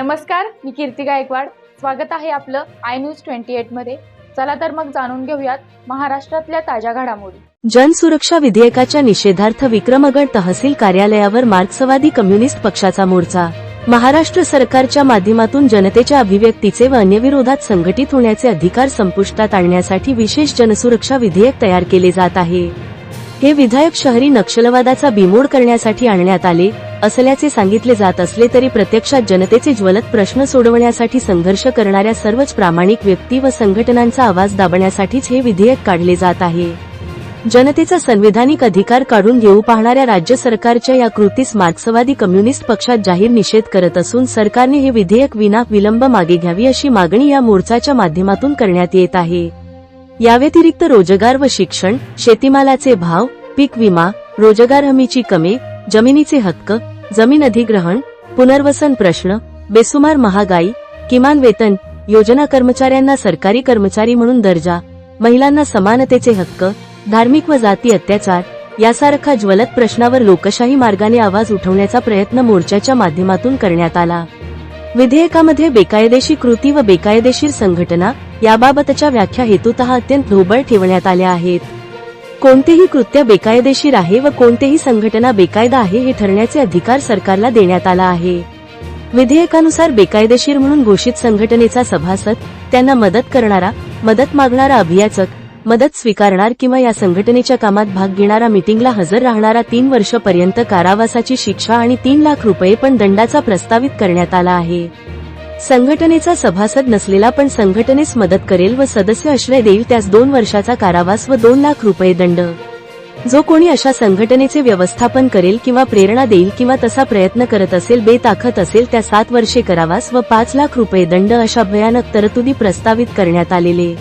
नमस्कार मी कीर्ती गायकवाड. स्वागत आहे आपलं आय न्यूज ट्वेंटी एटमध्ये. चला तर मग जाणून घेऊयात महाराष्ट्रातल्या ताज्या घडामोडी. जनसुरक्षा विधेयकाच्या निषेधार्थ विक्रमगड तहसील कार्यालयावर मार्क्सवादी कम्युनिस्ट पक्षाचा मोर्चा. महाराष्ट्र सरकारच्या माध्यमातून जनतेच्या अभिव्यक्तीचे व अन्य विरोधात संघटित होण्याचे अधिकार संपुष्टात आणण्यासाठी विशेष जनसुरक्षा विधेयक तयार केले जात आहे. हे विधेयक शहरी नक्षलवादाचा बिमोड करण्यासाठी आणण्यात आले असल्याचे सांगितले जात असले तरी प्रत्यक्षात जनतेचे ज्वलत प्रश्न सोडवण्यासाठी संघर्ष करणाऱ्या सर्वच प्रामाणिक व्यक्ती व संघटनांचा आवाज दाबण्यासाठीच हे विधेयक काढले जात आहे. जनतेचा संविधानिक अधिकार काढून घेऊ पाहणाऱ्या राज्य सरकारच्या या कृतीस मार्क्सवादी कम्युनिस्ट पक्षात जाहीर निषेध करत असून सरकारने हे विधेयक विना विलंब मागे घ्यावी अशी मागणी या मोर्चाच्या माध्यमातून करण्यात येत आहे. याव्यतिरिक्त रोजगार व शिक्षण शेतीमालाचे भाव पीक विमा रोजगार हमीची कमे जमिनीचे हक्क जमीन अधिग्रहण पुनर्वसन प्रश्न बेसुमार महागाई किमान वेतन योजना कर्मचाऱ्यांना सरकारी कर्मचारी म्हणून दर्जा महिलांना समानतेचे हक्क धार्मिक व जाती अत्याचार यासारखा ज्वलत प्रश्नावर लोकशाही मार्गाने आवाज उठवण्याचा प्रयत्न मोर्चाच्या माध्यमातून करण्यात आला. विधेयकामध्ये बेकायदेशीर कृती व बेकायदेशीर संघटना याबाबतच्या व्याख्या हेतुत अत्यंत ढोबळ ठेवण्यात आल्या आहेत. कोणतेही कृत्य बेकायदेशीर आहे व कोणतेही संघटना बेकायदा आहे हे ठरण्याचे अधिकार सरकारला देण्यात आला आहे. विधेयकानुसार बेकायदेशीर म्हणून घोषित संघटनेचा सभासद त्यांना मदत करणारा मदत मागणारा अभियाचक मदत स्वीकारणार किंवा या संघटनेच्या कामात भाग घेणारा मीटिंगला हजर राहणारा तीन वर्षपर्यंत कारावासाची शिक्षा आणि तीन लाख रुपये पण दंडाचा प्रस्तावित करण्यात आला आहे. संघटनेचा सभासद नसलेला पण संघटनेस मदत करेल व सदस्य आश्रय देईल त्यास दोन वर्षाचा कारावास व दोन लाख रुपये दंड. जो कोणी अशा संघटनेचे व्यवस्थापन करेल किंवा प्रेरणा देईल किंवा तसा प्रयत्न करत असेल बेताकत असेल त्या सात वर्षे करावास व पाच लाख रुपये दंड अशा भयानक तरतुदी प्रस्तावित करण्यात आलेले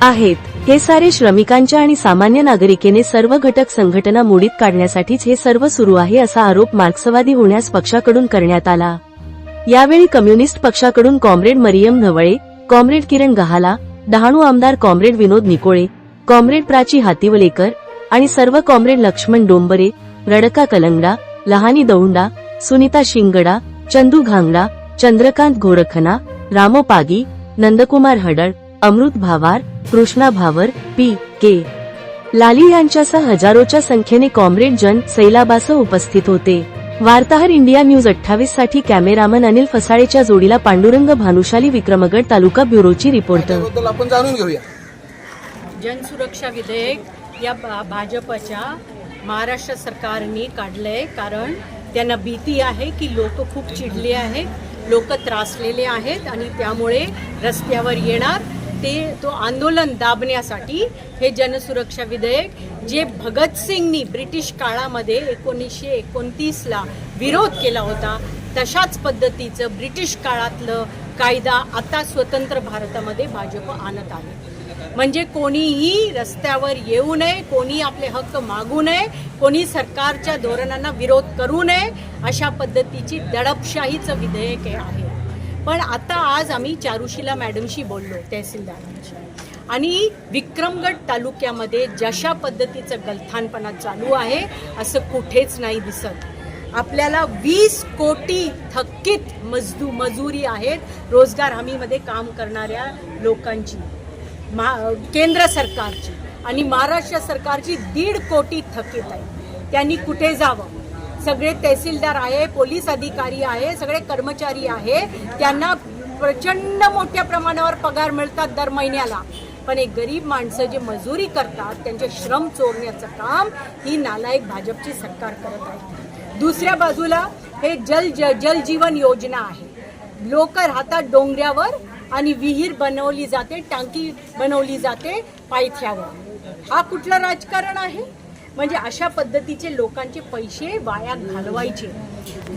आहेत. हे सारे श्रमिकांच्या आणि सामान्य नागरिकेने सर्व घटक संघटना मोडीत काढण्यासाठीच हे सर्व सुरू आहे असा आरोप मार्क्सवादी होण्यास पक्षाकडून करण्यात आला. यावेळी कम्युनिस्ट पक्षाकडून कॉम्रेड मरियम धवळे कॉम्रेड किरण गहाला डहाणू आमदार कॉम्रेड विनोद निकोळे कॉम्रेड प्राची हातिवलेकर आणि सर्व कॉम्रेड लक्ष्मण डोंबरे रडका कलंगडा लहानी दौंडा सुनीता शिंगडा चंदू घांगडा चंद्रकांत घोरखना रामो पागी नंदकुमार हडळ अमृत भावार कृष्णा भावर पी के. लाली यांच्यासह हजारोच्या संख्येने कॉम्रेड जन सैलाबासह उपस्थित होते. वार्ताहर इंडिया न्यूज अठ्ठावीससाठी कॅमेरामन अनिल फसाळेच्या जोडीला पांडुरंग भानुशाली विक्रमगड तालुका ब्युरोची रिपोर्टर त्याबद्दल आपण जाणून घेऊया. जनसुरक्षा विधेयक या भा- भाजपच्या महाराष्ट्र सरकारने काढलंय कारण त्यांना भीती आहे की लोक खूप चिडले आहेत लोक त्रासलेले आहेत आणि त्यामुळे रस्त्यावर येणार. ते तो आंदोलन दाबण्यासाठी हे जनसुरक्षा विधेयक जे भगतसिंगनी ब्रिटिश काळामध्ये एकोणीसशे एकोणतीसला विरोध केला होता तशाच पद्धतीचं ब्रिटिश काळातलं कायदा आता स्वतंत्र भारतामध्ये भाजप आणत आहे. म्हणजे कोणीही रस्त्यावर येऊ नये कोणी आपले हक्क मागू नये कोणी सरकारच्या धोरणांना विरोध करू नये अशा पद्धतीची दडपशाहीचं विधेयक आहे. पण आता आज आम्ही चारुशिला मॅडमशी बोललो तहसीलदारांशी. आणि विक्रमगड तालुक्यामध्ये जशा पद्धतीचं गलथानपणा चालू आहे असं कुठेच नाही दिसत. आपल्याला वीस कोटी थकीत मजदू मजुरी आहेत रोजगार हमीमध्ये काम करणाऱ्या लोकांची मा केंद्र सरकारची आणि महाराष्ट्र सरकारची दीड कोटी थकीत आहे त्यांनी कुठे जावं? सगळे तहसीलदार आहे पोलीस अधिकारी आहे सगळे कर्मचारी आहे. त्यांना प्रचंड मोठ्या प्रमाणावर पगार मिळतात दर महिन्याला. पण एक गरीब माणसं जे मजुरी करतात त्यांचे श्रम चोरण्याचं काम ही नालायक भाजपची सरकार करत आहे. दुसऱ्या बाजूला हे जल ज जल जीवन योजना आहे. लोक राहतात डोंगऱ्यावर आणि विहीर बनवली जाते टाकी बनवली जाते पायथ्यावर. हा कुठलं राजकारण आहे? म्हणजे अशा पद्धतीचे लोकांचे पैसे वाया घालवायचे.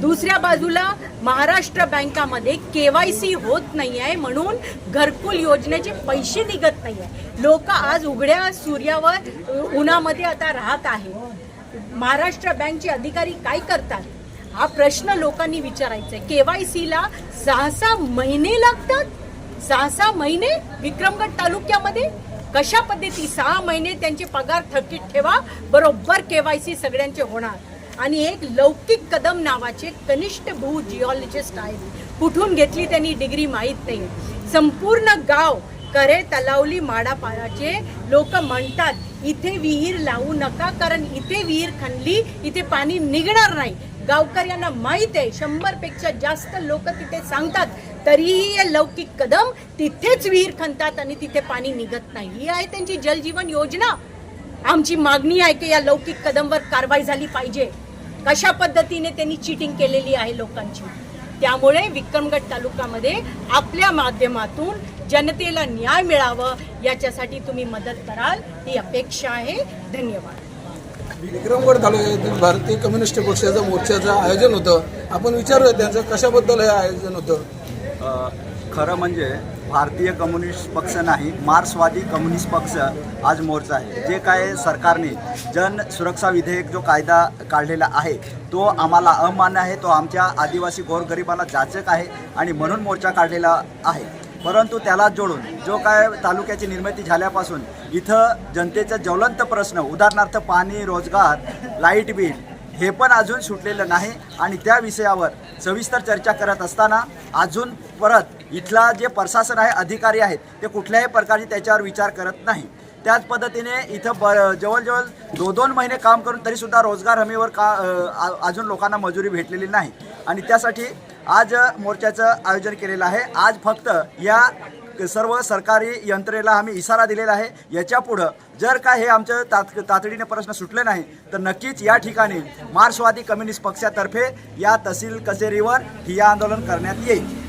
दुसऱ्या बाजूला महाराष्ट्र बँकामध्ये के वाय सी होत नाही आहे म्हणून घरकुल योजनेचे पैसे निघत नाही आहे लोक आज उघड्या सूर्यावर उन्हामध्ये आता राहत आहे महाराष्ट्र बँकचे अधिकारी काय करतात? हा प्रश्न लोकांनी विचारायचा आहे के वाय सीला सहा सहा महिने लागतात? सहा सहा महिने विक्रमगड तालुक्यामध्ये कशा पद्धती सहा महिने त्यांचे पगार थकीत ठेवा बरोबर केवायसी सगळ्यांचे होणार. आणि एक लौकिक कदम नावाचे कनिष्ठ भू जिओलॉजिस्ट आहेत. कुठून घेतली त्यांनी डिग्री माहीत नाही. संपूर्ण गाव करे तलावली माडापाडाचे लोक म्हणतात इथे विहीर लावू नका कारण इथे विहीर खणली इथे पाणी निघणार नाही. गावकऱ्यांना माहीत आहे शंभरपेक्षा जास्त लोक तिथे सांगतात तरीही हे लौकिक कदम तिथेच विहीर खणतात आणि तिथे पाणी निघत नाही. ही आहे त्यांची जलजीवन योजना. आमची मागणी आहे की या लौकिक कदमवर कारवाई झाली पाहिजे. कशा पद्धतीने त्यांनी चिटिंग केलेली आहे लोकांची? त्यामुळे विक्रमगड तालुक्यामध्ये आपल्या माध्यमातून जनतेला न्याय मिळावं याच्यासाठी तुम्ही मदत कराल ही अपेक्षा आहे. धन्यवाद. विक्रमगड तालुक्यातील भारतीय कम्युनिस्ट पक्षाचं मोर्चाचं आयोजन होतं. आपण विचारूया त्यांचं कशाबद्दल हे आयोजन होतं. खरं म्हणजे भारतीय कम्युनिस्ट पक्ष नाही मार्क्सवादी कम्युनिस्ट पक्ष आज मोर्चा आहे. जे काय सरकारने जन सुरक्षा विधेयक जो कायदा काढलेला आहे तो आम्हाला अमान्य आहे तो आमच्या आदिवासी गोरगरिबाला जाचक आहे आणि म्हणून मोर्चा काढलेला आहे. परंतु त्याला जोडून जो काय तालुक्याची निर्मिती झाल्यापासून इथं जनतेचा ज्वलंत प्रश्न उदाहरणार्थ पाणी रोजगार लाइट बिल हे पण अजून सुटलेलं नाही. आणि त्या विषयावर सविस्तर चर्चा करत असताना अजून परत इथला जे प्रशासन आहे अधिकारी आहेत ते कुठल्याही प्रकारचे त्याच्यावर विचार करत नाही. त्याच पद्धतीने इथं ब जवळजवळ दोन दोन महिने काम करून तरीसुद्धा रोजगार हमीवर का अजून लोकांना मजुरी भेटलेली नाही. आणि त्यासाठी आज मोर्चाचं आयोजन केलेलं आहे. आज फक्त या सर्व सरकारी यंत्रणेला आम्ही इशारा दिलेला आहे. याच्या पुढं जर का हे आमचं तात तातडीने प्रश्न सुटले नाही तर नक्कीच या ठिकाणी मार्क्सवादी कम्युनिस्ट पक्षातर्फे या तहसील कचेरीवर ठिय्या आंदोलन करण्यात येईल.